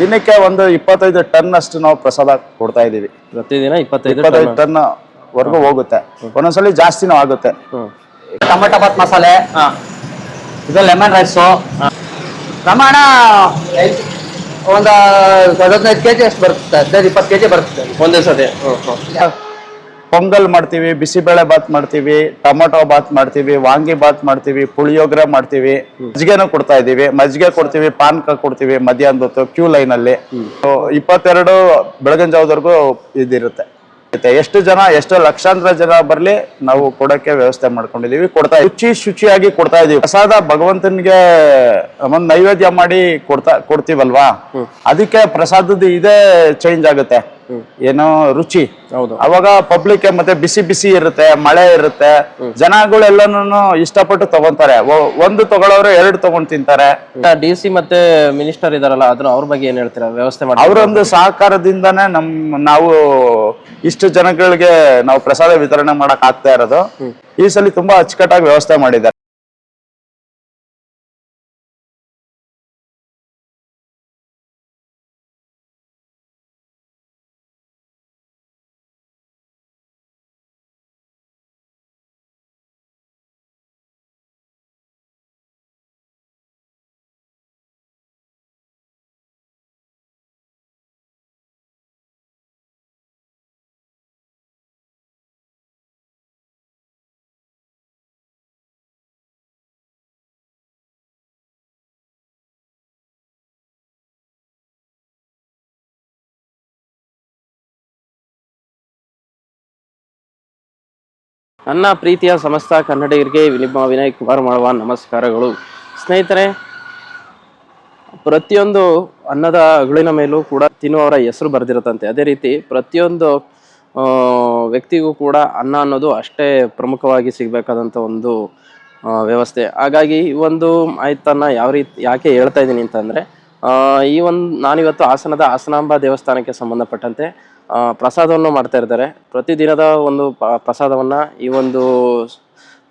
ದಿನಕ್ಕೆ ಒಂದು ಇಪ್ಪತ್ತೈದು ಟನ್ ಅಷ್ಟು ನಾವು ಪ್ರಸಾದ ಕೊಡ್ತಾ ಇದೀವಿ ಪ್ರತಿದಿನ ಇಪ್ಪತ್ತೈದು ಇಪ್ಪತ್ತೈದು ಟನ್ ವರೆಗೂ ಹೋಗುತ್ತೆ. ಒಂದೊಂದ್ಸಲಿ ಜಾಸ್ತಿನೂ ಆಗುತ್ತೆ. ಟೊಮೆಟೊ ಬಾತ್ ಮಸಾಲೆ ಇದು ಲೆಮನ್ ರೈಸು ಪ್ರಮಾಣ ಒಂದು ಹದಿನೈದು ಕೆ ಜಿ ಅಷ್ಟು ಬರುತ್ತೆ ಹದಿನೈದು ಇಪ್ಪತ್ತು ಕೆಜಿ ಬರುತ್ತೆ ಒಂದೇ ಸತಿ. ಪೊಂಗಲ್ ಮಾಡ್ತೀವಿ ಬಿಸಿಬೇಳೆ ಬಾತ್ ಮಾಡ್ತೀವಿ ಟೊಮೊಟೊ ಬಾತ್ ಮಾಡ್ತೀವಿ ವಾಂಗಿ ಬಾತ್ ಮಾಡ್ತೀವಿ ಪುಳಿಯೋಗರೆ ಮಾಡ್ತೀವಿ ಮಜ್ಜಿಗೆನೂ ಕೊಡ್ತಾ ಇದೀವಿ ಮಜ್ಜಿಗೆ ಕೊಡ್ತೀವಿ ಪಾನಕ ಕೊಡ್ತೀವಿ ಮಧ್ಯಾಹ್ನದ ಹೊತ್ತು ಕ್ಯೂ ಲೈನ್ ಅಲ್ಲಿ ಇಪ್ಪತ್ತೆರಡು ಬೆಳಗಿನ ಜಾವದವರೆಗೂ ಇದಿರುತ್ತೆ. ಎಷ್ಟು ಜನ ಎಷ್ಟು ಲಕ್ಷಾಂತರ ಜನ ಬರ್ಲಿ ನಾವು ಕೊಡಕ್ಕೆ ವ್ಯವಸ್ಥೆ ಮಾಡ್ಕೊಂಡಿದೀವಿ ಕೊಡ್ತಾ ಶುಚಿ ಶುಚಿಯಾಗಿ ಕೊಡ್ತಾ ಇದೀವಿ ಪ್ರಸಾದ ಭಗವಂತನಿಗೆ ಒಂದ್ ನೈವೇದ್ಯ ಮಾಡಿ ಕೊಡ್ತಾ ಕೊಡ್ತೀವಲ್ವಾ? ಅದಕ್ಕೆ ಪ್ರಸಾದದ ಇದೇ ಚೇಂಜ್ ಆಗುತ್ತೆ. ಏನೋ ರುಚಿ. ಹೌದು. ಅವಾಗ ಪಬ್ಲಿಕ್ ಮತ್ತೆ ಬಿಸಿ ಬಿಸಿ ಇರುತ್ತೆ ಮಳೆ ಇರುತ್ತೆ. ಜನಗಳೆಲ್ಲನೂ ಇಷ್ಟಪಟ್ಟು ತಗೊಂತಾರೆ. ಒಂದು ತಗೊಳ್ಳೋರು ಎರಡು ತಗೊಂಡ್ ತಿಂತಾರೆ. ಡಿ ಸಿ ಮತ್ತೆ ಮಿನಿಸ್ಟರ್ ಇದಾರಲ್ಲ ಅದ್ರ ಅವ್ರ ಬಗ್ಗೆ ಏನ್ ಹೇಳ್ತೀರಾ? ವ್ಯವಸ್ಥೆ ಮಾಡಿ. ಅವರೊಂದು ಸಹಕಾರದಿಂದನೇ ನಮ್ ನಾವು ಇಷ್ಟು ಜನಗಳಿಗೆ ನಾವು ಪ್ರಸಾದ ವಿತರಣೆ ಮಾಡಕ್ ಆಗ್ತಾ ಇರೋದು. ಈ ಸಲ ತುಂಬಾ ಅಚ್ಚುಕಟ್ಟಾಗಿ ವ್ಯವಸ್ಥೆ ಮಾಡಿದ್ದಾರೆ. ನನ್ನ ಪ್ರೀತಿಯ ಸಮಸ್ತ ಕನ್ನಡಿಗರಿಗೆ ನಿಮ್ಮ ವಿನಯ್ ಕುಮಾರ್ ಮಾಡುವ ನಮಸ್ಕಾರಗಳು. ಸ್ನೇಹಿತರೆ, ಪ್ರತಿಯೊಂದು ಅನ್ನದ ಅಗುಳಿನ ಮೇಲೂ ಕೂಡ ತಿನ್ನುವವರ ಹೆಸರು ಬರೆದಿರುತ್ತಂತೆ. ಅದೇ ರೀತಿ ಪ್ರತಿಯೊಂದು ವ್ಯಕ್ತಿಗೂ ಕೂಡ ಅನ್ನ ಅನ್ನೋದು ಅಷ್ಟೇ ಪ್ರಮುಖವಾಗಿ ಸಿಗಬೇಕಾದಂಥ ಒಂದು ವ್ಯವಸ್ಥೆ. ಹಾಗಾಗಿ ಈ ಒಂದು ಮಾಹಿತನ್ನು ಯಾವ ರೀತಿ, ಯಾಕೆ ಹೇಳ್ತಾ ಇದ್ದೀನಿ ಅಂತಂದರೆ ಈ ಒಂದು ನಾನಿವತ್ತು ಹಾಸನದ ಹಾಸನಾಂಬ ದೇವಸ್ಥಾನಕ್ಕೆ ಸಂಬಂಧಪಟ್ಟಂತೆ ಪ್ರಸಾದವನ್ನು ಮಾಡ್ತಾ ಇರ್ತಾರೆ. ಪ್ರತಿದಿನದ ಒಂದು ಪ್ರಸಾದವನ್ನ ಈ ಒಂದು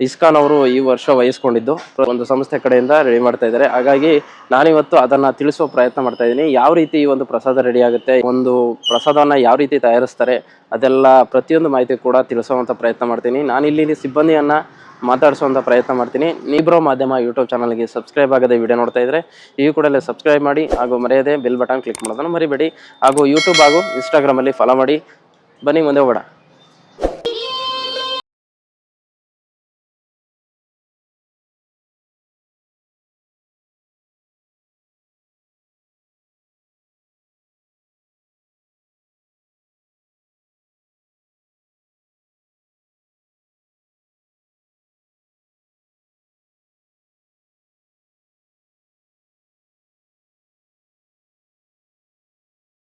ಇಸ್ಕಾನ್ ಅವರು ಈ ವರ್ಷ ವಹಿಸ್ಕೊಂಡಿದ್ದು. ಒಂದು ಸಂಸ್ಥೆ ಕಡೆಯಿಂದ ರೆಡಿ ಮಾಡ್ತಾ ಇದ್ದಾರೆ. ಹಾಗಾಗಿ ನಾನಿವತ್ತು ಅದನ್ನ ತಿಳಿಸುವ ಪ್ರಯತ್ನ ಮಾಡ್ತಾ ಇದ್ದೀನಿ. ಯಾವ ರೀತಿ ಈ ಒಂದು ಪ್ರಸಾದ ರೆಡಿ ಆಗುತ್ತೆ, ಒಂದು ಪ್ರಸಾದವನ್ನ ಯಾವ ರೀತಿ ತಯಾರಿಸ್ತಾರೆ, ಅದೆಲ್ಲ ಪ್ರತಿಯೊಂದು ಮಾಹಿತಿ ಕೂಡ ತಿಳಿಸುವಂತ ಪ್ರಯತ್ನ ಮಾಡ್ತೀನಿ. ನಾನು ಇಲ್ಲಿ ಸಿಬ್ಬಂದಿಯನ್ನ ಮಾತಾಡಿಸುವಂತ ಪ್ರಯತ್ನ ಮಾಡ್ತೀನಿ. ನೀಬ್ರೋ ಮಾಧ್ಯಮ ಯೂಟ್ಯೂಬ್ ಚಾನಲ್ಗೆ ಸಬ್ಸ್ಕ್ರೈಬ್ ಆಗದೆ ವಿಡಿಯೋ ನೋಡ್ತಾ ಇದ್ರೆ ಈ ಕೂಡಲೇ ಸಬ್ಸ್ಕ್ರೈಬ್ ಮಾಡಿ ಹಾಗೂ ಮರೆಯದೆ ಬೆಲ್ ಬಟನ್ ಕ್ಲಿಕ್ ಮಾಡೋದನ್ನು ಮರಿಬೇಡಿ. ಹಾಗೂ ಯೂಟ್ಯೂಬ್ ಹಾಗೂ ಇನ್ಸ್ಟಾಗ್ರಾಮಲ್ಲಿ ಫಾಲೋ ಮಾಡಿ. ಬನ್ನಿ, ಮುಂದೆ ಹೋಗೋಣ